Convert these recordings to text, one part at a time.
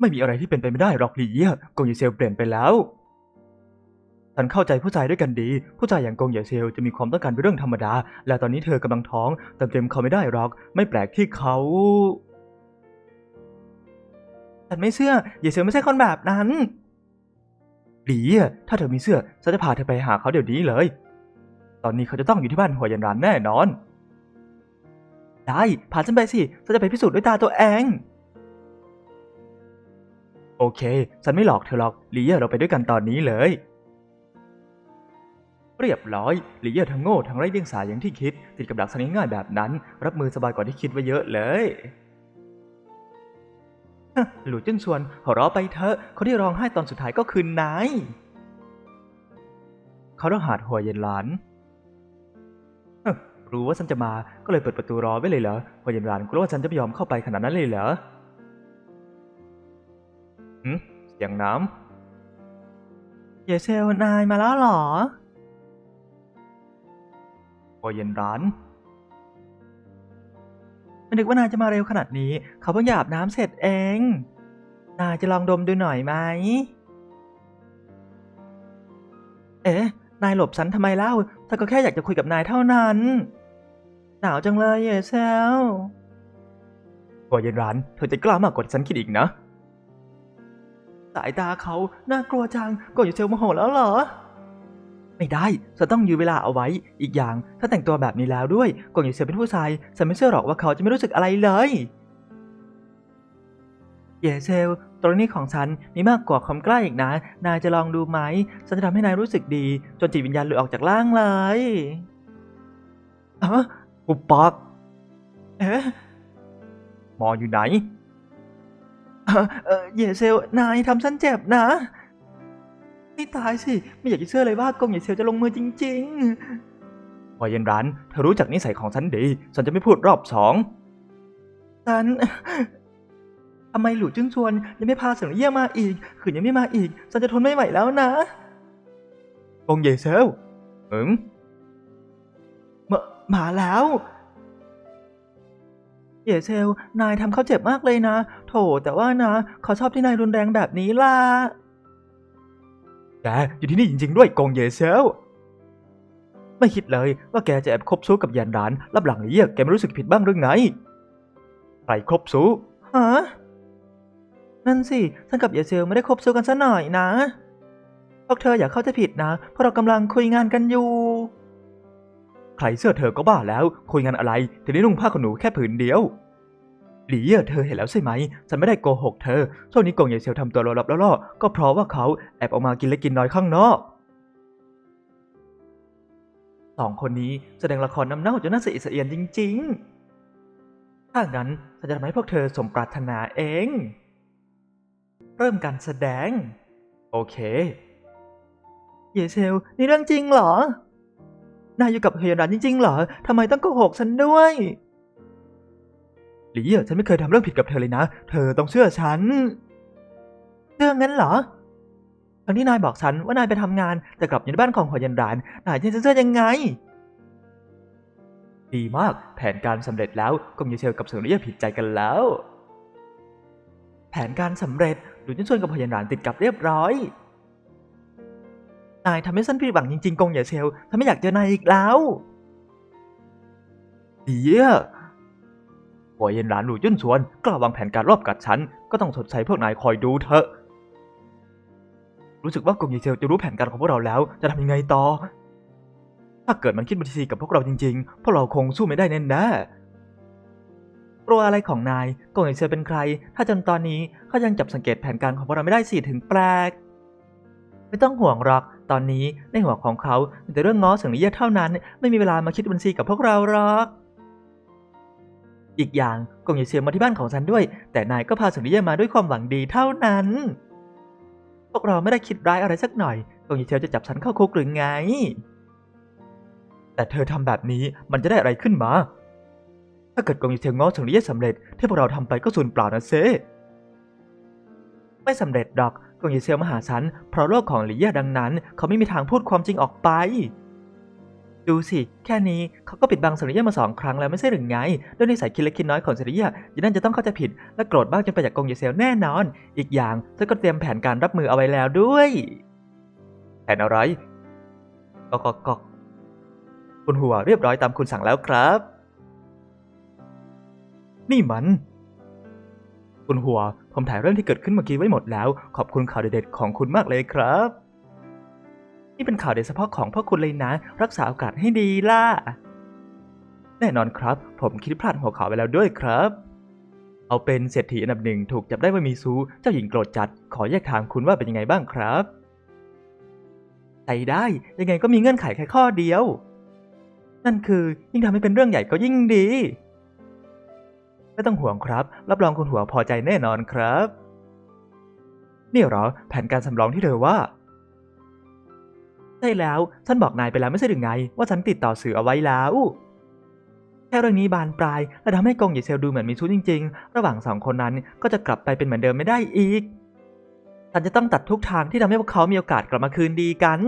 ไม่มีอะไรที่เป็นไปไม่ได้หรอกหลีเย่กงเยเซลเปลี่ยนไปแล้ว ฉันเข้าใจผู้ชายด้วยกันดี ผู้ชายอย่างกงเยเซลจะมีความต้องการเป็นเรื่องธรรมดา และตอนนี้เธอกำลังท้องเติมเต็มเขาไม่ได้หรอก ไม่แปลกที่เขาฉันไม่เชื่อเยเซลไม่ใช่คนแบบนั้นหลีเย่ถ้าเธอมีเสื้อฉันจะพาเธอไปหาเขาเดี๋ยวนี้เลย ตอนนี้เขาจะต้องอยู่ที่บ้านหัวยันรานแน่นอน ได้พาฉันไปสิฉันจะไปพิสูจน์ด้วยตาตัวเอง โอเค ฉันไม่หลอกเธอหรอกลีเย่เราไปด้วยกันตอนนี้เลย เรียบร้อยลีเย่ทั้งโง่ทั้งไร้เดียงสาอย่างที่คิด ติดกับดักสันง่ายๆแบบนั้น รับมือสบายกว่าที่คิดไว้เยอะเลยหลูจิ้นชวนหัวเราะไปเถอะคนที่ร้องไห้ตอนสุดท้ายก็คือนายเขาต้องหาดหัวเย็นหลานรู้ว่าฉันจะมาก็เลยเปิดประตูรอไว้เลยเหรอพอเย็นร้านกลัวว่าฉันจะไม่ยอมเข้าไปขนาดนั้นเลยเหรอ หืมเสียงน้ำเยเซลนายมาแล้วหรอพอเย็นร้านไม่นึกว่านายจะมาเร็วขนาดนี้ เขาเพิ่งหยาบน้ำเสร็จเอง นายจะลองดมดูหน่อยไหม เอ๊ะ นายหลบฉันทำไมเล่าฉันก็แค่อยากจะคุยกับนายเท่านั้น หนาวจังเลยเยเซลพอเย็นร้านเธอจะกล้ามากกว่าฉันคิดอีกนะ สายตาเขาน่ากลัวจังก็อยู่เซลโมโหแล้วเหรอ ไม่ได้ฉันต้องยื้อเวลาเอาไว้ อีกอย่างถ้าแต่งตัวแบบนี้แล้วด้วยกงอยู่เซลเป็นผู้ชายฉันไม่เชื่อหรอกว่าเขาจะไม่รู้สึกอะไรเลยเยเซลตรงนี้ของฉันมีมากกว่าความกล้าอีกนะ นายจะลองดูไหมฉันจะทำให้นายรู้สึกดี จนจิตวิญญาณหลุดออกจากร่างเลยอะอุปปักเอ๊ะหมออยู่ไหน เออเออเยเซล นายทำฉันเจ็บนะไม่ตายสิ ไม่อยากจะเชื่อเลยว่ากงเยเซลจะลงมือจริงๆวาเย็นร้านเธอรู้จักนิสัยของฉันดี ฉันจะไม่พูดรอบสองฉันทำไมหลู่จุนชวนยังไม่พาเสิงเยี่ยมาอีก ขืนยังไม่มาอีก ฉันจะทนไม่ไหวแล้วนะกงเยเซลอืมมามาแล้ว เยเซล นายทำเขาเจ็บมากเลยนะ โถ แต่ว่านะ เขาชอบที่นายรุนแรงแบบนี้ล่ะ แกอยู่ที่นี่จริงๆด้วยกงเยเซล ไม่คิดเลยว่าแกจะแอบคบซู้กับยันร้านรับหลังเยี่ยแกไม่รู้สึกผิดบ้างหรือไง ใครคบซู้ฮะ นั่นสิฉันกับเยเซลไม่ได้คบซู้กันซะหน่อยนะพวกเธออย่าเข้าใจผิดนะ เพราะเรากำลังคุยงานกันอยู่ ใครเสื้อเธอก็บ้าแล้ว คุยงานอะไรถึงได้นุ่งผ้าขนหนูแค่ผืนเดียวหลีเย่เธอเห็นแล้วใช่ไหม ฉันไม่ได้โกหกเธอ ช่วงนี้กงเยเซลทำตัวลับๆล่อๆก็เพราะว่าเขาแอบออกมากินเล็กกินน้อยข้างนอกสองคนนี้แสดงละครน้ำเน่าจนน่าเสะอิดสเอียนจริง ๆ ถ้างั้นฉันจะทำให้พวกเธอสมปรารถนาเอง เริ่มการแสดง โอเค เยเซลนี่เรื่องจริงเหรอ นายอยู่กับเฮียรันจริงๆเหรอทำไมต้องโกหกฉันด้วยหลีอะฉันไม่เคยทำเรื่องผิดกับเธอเลยนะ เธอต้องเชื่อฉันเรื่องนั้นเหรอทั้งที่นายบอกฉันว่านายไปทำงาน แต่กลับอยู่ในบ้านของหัวยันราน นายจะเชื่อยังไง ดีมาก แผนการสำเร็จแล้วกงยูเชลกับเสิงเรียผิดใจกันแล้ว แผนการสำเร็จดูจนชวนกับหัวยันรานติดกับเรียบร้อย นายทำให้ฉันผิดหวังจริงๆกงอย่าเชลฉันไม่อยากเจอนายอีกแล้วเดียหัวเย็นหลานหลู่ยุ่นชวนกล้าวางแผนการรอบกัดฉัน ก็ต้องสดใสพวกนายคอยดูเถอะ รู้สึกว่ากงหยีเชลจะรู้แผนการของพวกเราแล้ว จะทำยังไงต่อ ถ้าเกิดมันคิดบัญชีกับพวกเราจริงๆ พวกเราคงสู้ไม่ได้แน่แน่กลัวอะไรของนายกงหยีเชลเป็นใคร ถ้าจนตอนนี้เขายังจับสังเกตแผนการของพวกเราไม่ได้สิถึงแปลก ไม่ต้องห่วงหรอก ตอนนี้ในหัวของเขาแต่เรื่องง้อเสียงนิยเท่านั้น ไม่มีเวลามาคิดบัญชีกับพวกเราหรอก อีกอย่างกงอย่เสียมาที่บ้านของฉันด้วย แต่นายก็พาเสียงนิยมาด้วยความหวังดีเท่านั้น พวกเราไม่ได้คิดร้ายอะไรสักหน่อยกงอย่เชียวจะจับฉันเข้าคุกหรือไง แต่เธอทำแบบนี้มันจะได้อะไรขึ้นมา ถ้าเกิดกงอย่เชียวง้อเสียงนิยสำเร็จที่พวกเราทำไปก็สูญเปล่านะเซไม่สำเร็จดอก กงยีเซียวมาหาฉัน เพราะโลกของหลี่เย่ดังนั้น เขาไม่มีทางพูดความจริงออกไป ดูสิ แค่นี้เขาก็ปิดบังสริยะมาสองครั้งแล้วไม่ใช่หรือไงด้วยนิสัยคิดเล็กคิดน้อยของสริยะยันนั่นจะต้องเข้าใจผิด และโกรธบ้างจนไปจากกงเยเซลแน่นอน อีกอย่างฉันก็เตรียมแผนการรับมือเอาไว้แล้วด้วยแผนอะไรก็ก็ก็คุณหัวเรียบร้อยตามคุณสั่งแล้วครับ นี่มัน คุณหัว ผมถ่ายเรื่องที่เกิดขึ้นเมื่อกี้ไว้หมดแล้ว ขอบคุณข่าวเด็ดๆของคุณมากเลยครับ นี่เป็นข่าวเด็ดเฉพาะของพ่อคุณเลยนะ รักษาโอกาสให้ดีล่ะ แน่นอนครับ ผมคิดพลาดหัวข่าวไปแล้วด้วยครับ เอาเป็นเศรษฐีอันดับหนึ่งถูกจับได้ว่ามีซู้เจ้าหญิงโกรธจัด ขอแยกทางคุณว่าเป็นยังไงบ้างครับใส่ได้ยังไงก็มีเงื่อนไขแค่ข้อเดียว นั่นคือยิ่งทำให้เป็นเรื่องใหญ่ก็ยิ่งดี ไม่ต้องห่วงครับ รับรองคุณหัวพอใจแน่นอนครับ นี่เหรอ แผนการสำรองที่เธอว่า ใช่แล้ว ฉันบอกนายไปแล้วไม่ใช่หรือไง ว่าฉันติดต่อสื่อเอาไว้แล้วแค่เรื่องนี้บานปลายและทำให้กงหยีเซลดูเหมือนมีชู้จริง ๆ ระหว่างสองคนนั้นก็จะกลับไปเป็นเหมือนเดิมไม่ได้อีก ฉันจะต้องตัดทุกทางที่ทำให้พวกเขามีโอกาสกลับมาคืนดีกัน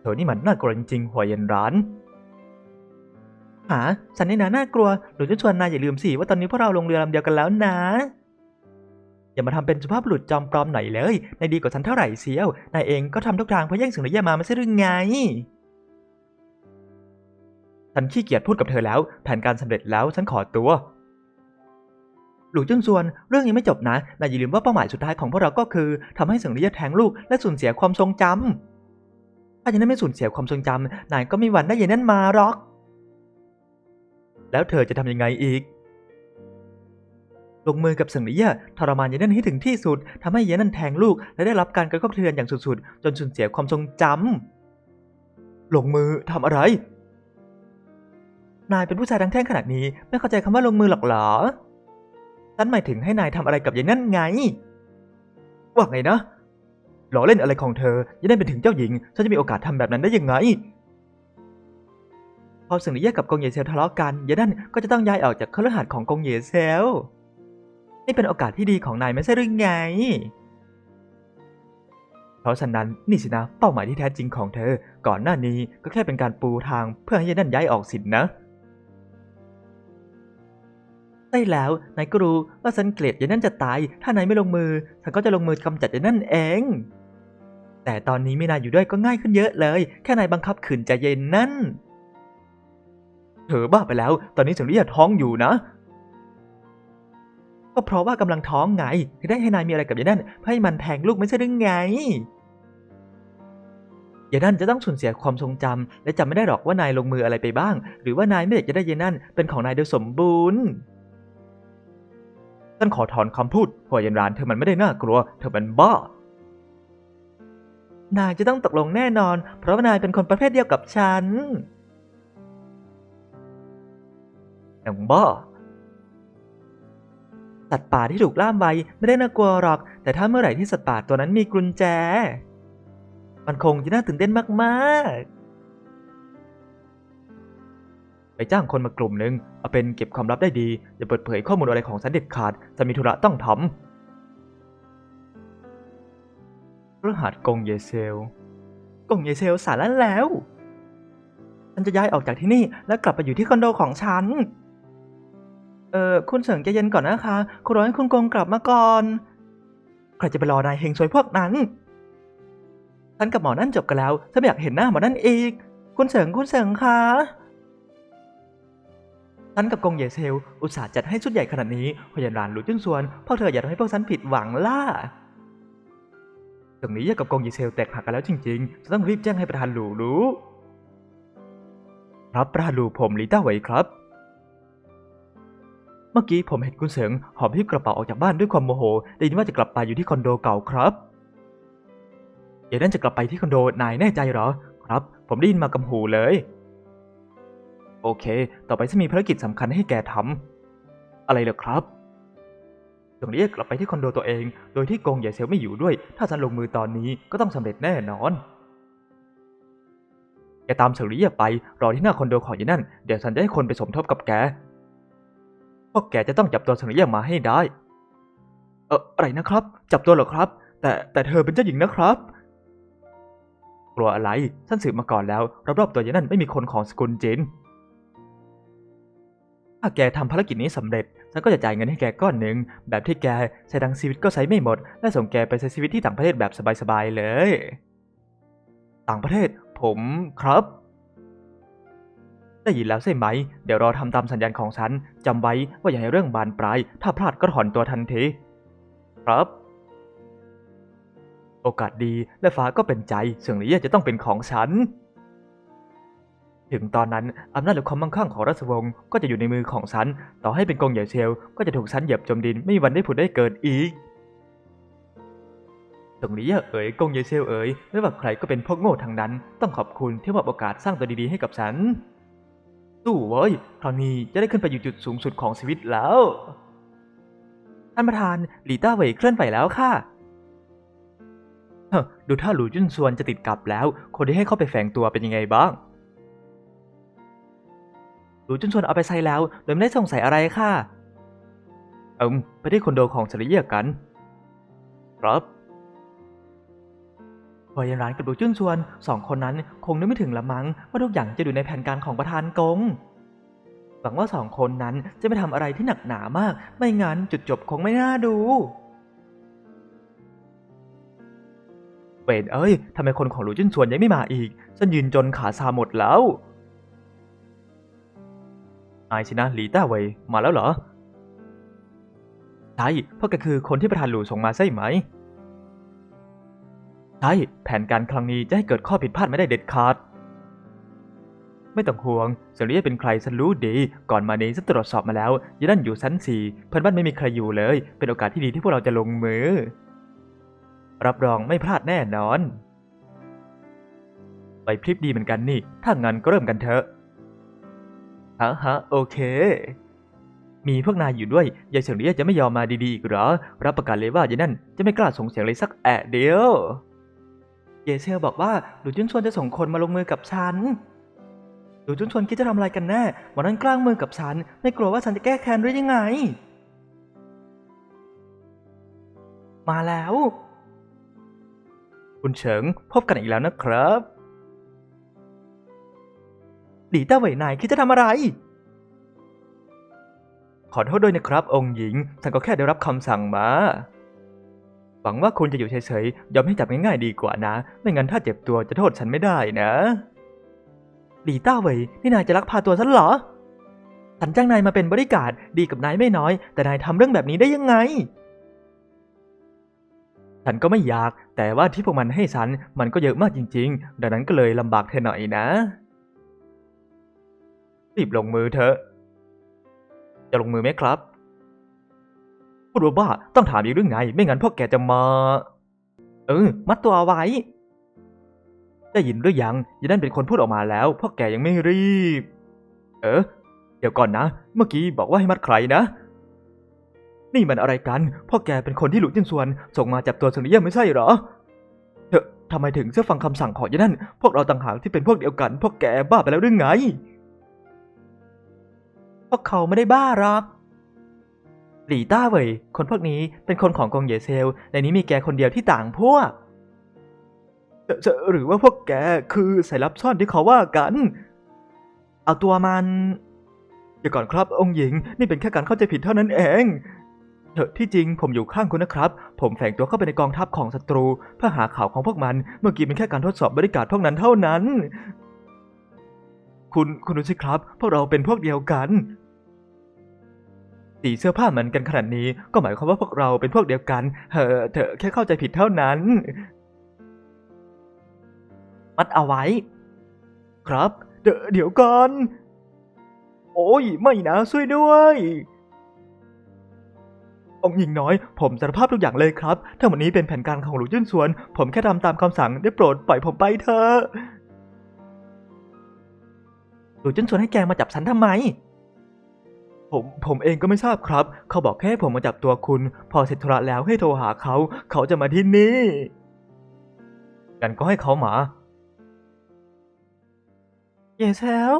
เธอนี่มันน่ากลัวจริงๆหัวเย็นร้าน หาฉันนี่นะน่ากลัวหนูจะชวนนายอย่าลืมสิว่าตอนนี้พวกเราลงเรือลำเดียวกันแล้วนะ อย่ามาทำเป็นสุภาพบุรุษจอมปลอมหน่อยเลยนายดีกว่าฉันเท่าไหร่เสียวนายเองก็ทำทุกทางเพื่อแย่งสิ่งที่มาไม่ใช่หรือไงฉันขี้เกียจพูดกับเธอแล้ว แผนการสำเร็จแล้วฉันขอตัวหลูจิ้นซวน เรื่องยังไม่จบนะนายอย่าลืมว่าเป้าหมายสุดท้ายของพวกเราก็คือทำให้สิ่งที่แทงลูกและสูญเสียความทรงจำถ้าจะนั้นไม่สูญเสียความทรงจำนายก็ไม่มีวันได้ย็นนั่นมาหรอก แล้วเธอจะทำยังไงอีก ลงมือกับสังเลียทรมานเยนั่นให้ถึงที่สุดทำให้เยนั่นแทงลูก และได้รับการกระทบกระเทือนอย่างสุดๆ จนสูญเสียความทรงจำลงมือทำอะไร นายเป็นผู้ชายทั้งแท่งขนาดนี้ ไม่เข้าใจคำว่าลงมือหรอกเหรอฉันหมายถึงให้นายทำอะไรกับเยนั่นไง ว่าไงนะหล้อเล่นอะไรของเธอยนนั่นเป็นถึงเจ้าหญิง ฉันจะมีโอกาสทำแบบนั้นได้ยังไง พอสึงหลีเย่กับกงเยเซลทะเลาะกันเยนั่นก็จะต้องย้ายออกจากคฤหาสน์ของกงเยเซลนี่เป็นโอกาสที่ดีของนายไม่ใช่หรือไง เพราะฉะนั้นนี่สินะเป้าหมายที่แท้จริงของเธอ ก่อนหน้านี้ก็แค่เป็นการปูทางเพื่อให้เยนั่นย้ายออกสินนะใช่แล้วนายก็รู้ว่าฉันเกลียดเยนั่นจะตาย ถ้านายไม่ลงมือฉันก็จะลงมือกำจัดเยนั่นเอง แต่ตอนนี้ไม่นายอยู่ด้วยก็ง่ายขึ้นเยอะเลย แค่นายบังคับขืนใจเย็นนั่น เธอบ้าไปแล้ว ตอนนี้สุริยะท้องอยู่นะ ก็เพราะว่ากำลังท้องไงถึงได้ให้นายมีอะไรกับยายนั่นเพื่อให้มันแทงลูกไม่ใช่หรือไงยายนั่นจะต้องสูญเสียความทรงจำและจำไม่ได้หรอกว่านายลงมืออะไรไปบ้าง หรือว่านายไม่อยากจะได้ยายนั่นเป็นของนายโดยสมบูรณ์ฉันขอถอนคำพูดหัวยันรานเธอมันไม่ได้น่ากลัว เธอมันบ้า นายจะต้องตกลงแน่นอน เพราะว่านายเป็นคนประเภทเดียวกับฉัน หนังบ้าสัตว์ป่าที่ถูกล่ามไว้ไม่ได้น่ากลัวหรอก แต่ถ้าเมื่อไหร่ที่สัตว์ป่าตัวนั้นมีกุญแจ มันคงจะน่าตื่นเต้นมากๆ ไปจ้างคนมากลุ่มหนึ่งเอาเป็นเก็บความลับได้ดี อย่าเปิดเผยข้อมูลอะไรของฉันเด็ดขาดจะมีธุระต้องทำรหัสกงเยเซล กงเยเซลสารแล้วฉันจะย้ายออกจากที่นี่แล้วกลับไปอยู่ที่คอนโดของฉัน เออคุณเสริงใจเย็นก่อนนะคะคุณรอให้คุณกงกลับมาก่อน ใครจะไปรอนายเฮงซวยพวกนั้นฉันกับหมอนั่นจบกันแล้วฉันไม่อยากเห็นหน้าหมอนั่นอีก คุณเสริงคุณเสริงคะฉันกับกงเยเซล อุตส่าห์จัดให้ชุดใหญ่ขนาดนี้พยันรานหลุดจิ้นส่วนพวกเธออย่าทำให้พวกฉันผิดหวังล่ะตรงนี้ยกกับกงเยเซลแตกหักกันแล้วจริงๆจะต้องรีบแจ้งให้ประธานหลูรู้ ครับประธานหลูผมลิต้าไหวครับ มื่อกี้ผมเห็นคุณเสริงหอบหิ้วกระเป๋าออกจากบ้านด้วยความโมโหได้ยินว่าจะกลับไปอยู่ที่คอนโดเก่าครับเดี๋ยวนั่นจะกลับไปที่คอนโดนายแน่ใจเหรอ ครับ ผมได้ยินมากำหูเลย โอเค ต่อไปจะมีภารกิจสำคัญให้แกทำอะไรเหรอครับตรงนี้กลับไปที่คอนโดตัวเอง โดยที่กงใหญ่เซลไม่อยู่ด้วย ถ้าฉันลงมือตอนนี้ก็ต้องสำเร็จแน่นอนแกตามเฉลียไป รอที่หน้าคอนโดของยี่นั่น เดี๋ยวฉันจะให้คนไปสมทบกับแก พวกแกจะต้องจับตัวเฉลียมาให้ได้ เอออะไรนะครับ จับตัวเหรอครับ แต่แต่เธอเป็นเจ้าหญิงนะครับ กลัวอะไรฉันสืบมาก่อนแล้วรอบๆตัวยานั่นไม่มีคนของสกุลจินถ้าแกทำภารกิจนี้สำเร็จฉันก็จะจ่ายเงินให้แกก้อนหนึ่งแบบที่แกใช้ดังชีวิตก็ใช้ไม่หมด และส่งแกไปใช้ชีวิตที่ต่างประเทศแบบสบายๆเลย ต่างประเทศ ผมครับ ได้ยินแล้วใช่ไหม เดี๋ยวรอทำตามสัญญาณของฉันจำไว้ว่าอย่าให้เรื่องบานปลาย ถ้าพลาดก็ถอนตัวทันที ครับ โอกาสดีและฟ้าก็เป็นใจสิ่งนี้จะต้องเป็นของฉัน ถึงตอนนั้นอำนาจและความมั่งคั่งของราชวงศ์ก็จะอยู่ในมือของฉัน ต่อให้เป็นกองใหญ่เชลก็จะถูกฉันเหยียบจมดินไม่มีวันได้ผุดได้เกิดอีกตรงนี้เอ๋ยกงเยเซลเอ๋ยไม่ว่าใครก็เป็นพวกโง่ทั้งนั้น ต้องขอบคุณที่มอบโอกาสสร้างตัวดีๆให้กับฉัน สู้เว้ยคราวนี้จะได้ขึ้นไปอยู่จุดสูงสุดของชีวิตแล้ว ท่านประธานหลีต้าเหวยเคลื่อนไหวแล้วค่ะดูท่าหลูจุนซวนจะติดกับแล้ว คนที่ให้เข้าไปแฝงตัวเป็นยังไงบ้าง หลูจุนซวนเอาไปใช้แล้ว โดยไม่ได้สงสัยอะไรค่ะ เอิมไปที่คอนโดของเฉลียกัน ครับ พอยันร้านกับหลูจุนชวนสองคนนั้นคงนึกไม่ถึงละมั้งว่าทุกอย่างจะอยู่ในแผนการของประธานกงหวังว่าสองคนนั้นจะไม่ทำอะไรที่หนักหนามาก ไม่งั้นจุดจบคงไม่น่าดู เวนเอ้ยทำไมคนของหลูจุนชวนยังไม่มาอีก ฉันยืนจนขาชาหมดแล้วนายชินะหลีต้าเวยมาแล้วเหรอ ใช่เพราะแกคือคนที่ประธานหลูส่งมาใช่ไหม ใช่แผนการครั้งนี้จะให้เกิดข้อผิดพลาดไม่ได้เด็ดขาด ไม่ต้องห่วงเสรียเป็นใครฉันรู้ดี ก่อนมานี้ฉันตรวจสอบมาแล้วยานั่นอยู่ชั้นสี่เพื่อนบ้านไม่มีใครอยู่เลย เป็นโอกาสที่ดีที่พวกเราจะลงมือ รับรองไม่พลาดแน่นอน ไปพริบดีเหมือนกันนี่ ถ้างั้นก็เริ่มกันเถอะฮะฮะโอเคมีพวกนายอยู่ด้วย ยายเฉิงเรียจะไม่ยอมมาดีๆอีกเหรอ รับประกันเลยว่ายายนั่นจะไม่กล้าส่งเสียงเลยสักแอะเดียว เยเซลบอกว่าหลูจุนชวนจะส่งคนมาลงมือกับฉัน หลูจุนชวนคิดจะทำอะไรกันแน่วันนั้นกล้างมือกับฉัน ไม่กลัวว่าฉันจะแก้แค้นหรือยังไง มาแล้ว คุณเฉิงพบกันอีกแล้วนะครับหลีต้าเหวยนายคิดจะทำอะไร ขอโทษด้วยนะครับ องค์หญิง ฉันก็แค่ได้รับคำสั่งมา หวังว่าคุณจะอยู่เฉยๆ ยอมให้จับง่ายๆดีกว่านะ ไม่งั้นถ้าเจ็บตัวจะโทษฉันไม่ได้นะ หลีต้าเหวยนี่นายจะลักพาตัวฉันเหรอ ฉันจ้างนายมาเป็นบริการดดีกับนายไม่น้อย แต่นายทำเรื่องแบบนี้ได้ยังไง ฉันก็ไม่อยาก แต่ว่าที่พวกมันให้ฉันมันก็เยอะมากจริง ๆ ดังนั้นก็เลยลำบากเธอหน่อยนะ รีบลงมือเถอะ จะลงมือไหมครับ พูดว่าบ้าต้องถามอีกเรื่องไง ไม่งั้นพวกแกจะมา เออ มัดตัวเอาไว้ ได้ยินหรือยังยายนั่นเป็นคนพูดออกมาแล้วพวกแกยังไม่รีบ เออ เดี๋ยวก่อนนะ เมื่อกี้บอกว่าให้มัดใครนะ นี่มันอะไรกันพวกแกเป็นคนที่หลุดจินส่วน ส่งมาจับตัวสุนิยมไม่ใช่เหรอเธอทำไมถึงเชื่อฟังคำสั่งของยายนั่น พวกเราต่างหากที่เป็นพวกเดียวกันพวกแกบ้าไปแล้วหรือไงพวกเขาไม่ได้บ้าหรอก หลีต้าเว่ยคนพวกนี้เป็นคนของกงเหยเซล ในนี้มีแกคนเดียวที่ต่างพวกจะจะหรือว่าพวกแกคือสายลับซ่อนที่เขาว่ากัน เอาตัวมันเดี๋ยวก่อนครับองค์หญิง นี่เป็นแค่การเข้าใจผิดเท่านั้นเองเถอะที่จริงผมอยู่ข้างคุณนะครับ ผมแฝงตัวเข้าไปในกองทัพของศัตรู เพื่อหาข่าวของพวกมัน เมื่อกี้เป็นแค่การทดสอบบริการพวกนั้นเท่านั้น คุณคุณดูสิครับ พวกเราเป็นพวกเดียวกัน สีเสื้อผ้าเหมือนกันขนาดนี้ ก็หมายความว่าพวกเราเป็นพวกเดียวกันเฮ้อเธอแค่เข้าใจผิดเท่านั้น มัดเอาไว้ ครับ เดเดี๋ยวก่อน โอ้ย ไม่นะช่วยด้วยองค์หญิงน้อย ผมสารภาพทุกอย่างเลยครับทั้งหมดนี้เป็นแผนการของหลูจิ้นสวน ผมแค่ทำตามคำสั่งได้โปรดปล่อยผมไปเถอะหลูจิ้นสวนให้แกมาจับฉันทำไม ผมผมเองก็ไม่ทราบครับ เขาบอกแค่ให้ผมมาจับตัวคุณ พอเสร็จธุระแล้วให้โทรหาเขา เขาจะมาที่นี่กันก็ให้เขามา เยเซล